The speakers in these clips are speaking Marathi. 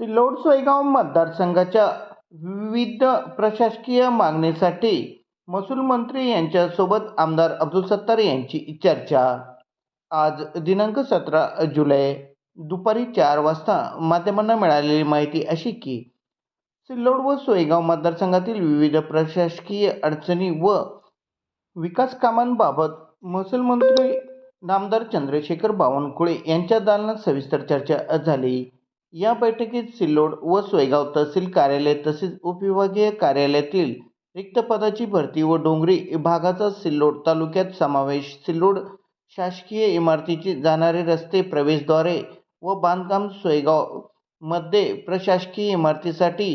सिल्लोड सोयगाव मतदारसंघाच्या विविध प्रशासकीय मागणीसाठी महसूल मंत्री यांच्यासोबत आमदार अब्दुल सत्तार यांची चर्चा. आज दिनांक सतरा जुलै दुपारी चार वाजता माध्यमांना मिळालेली माहिती अशी की सिल्लोड व सोयगाव मतदारसंघातील विविध प्रशासकीय अडचणी व विकास कामांबाबत महसूल मंत्री नामदार चंद्रशेखर बावनकुळे यांच्या दालनात सविस्तर चर्चा झाली. या बैठकीत सिल्लोड व सोयगाव तहसील कार्यालय तसेच उपविभागीय कार्यालयातील रिक्त पदाची भरती व डोंगरी भागाचा सिल्लोड तालुक्यात समावेश. सिल्लोड शासकीय इमारतीचे जाणारे रस्ते प्रवेशद्वारे व बांधकाम सोयगावमध्ये प्रशासकीय इमारतीसाठी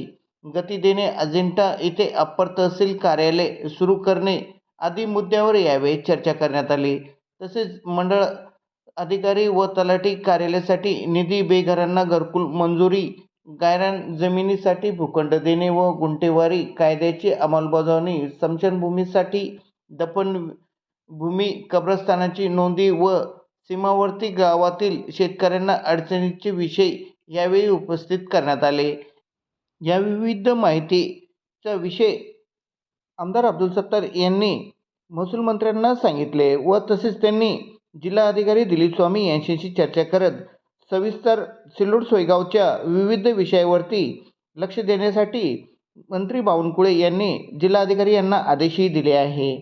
गती देणे अजिंठा येथे अप्पर तहसील कार्यालय सुरू करणे आदी मुद्द्यावर यावेळी चर्चा करण्यात आली. तसेच मंडळ अधिकारी व तलाठी कार्यालयासाठी निधी बेघरांना घरकुल मंजुरी गायरान जमिनीसाठी भूखंड देणे व गुंठेवारी कायद्याची अंमलबजावणी स्मशानभूमीसाठी दफनभूमी कब्रस्तानाची नोंदी व सीमावर्ती गावातील शेतकऱ्यांना अडचणीचे विषय यावेळी उपस्थित करण्यात आले. या विविध माहितीचा विषय आमदार अब्दुल सत्तार यांनी महसूल मंत्र्यांना सांगितले व तसेच त्यांनी जिल्हाधिकारी दिलीप स्वामी यांच्याशी चर्चा करत सविस्तर सिल्लोड सोयगावच्या विविध विषयावरती लक्ष देण्यासाठी मंत्री बावनकुळे यांनी जिल्हाधिकारी यांना आदेशही दिले आहे.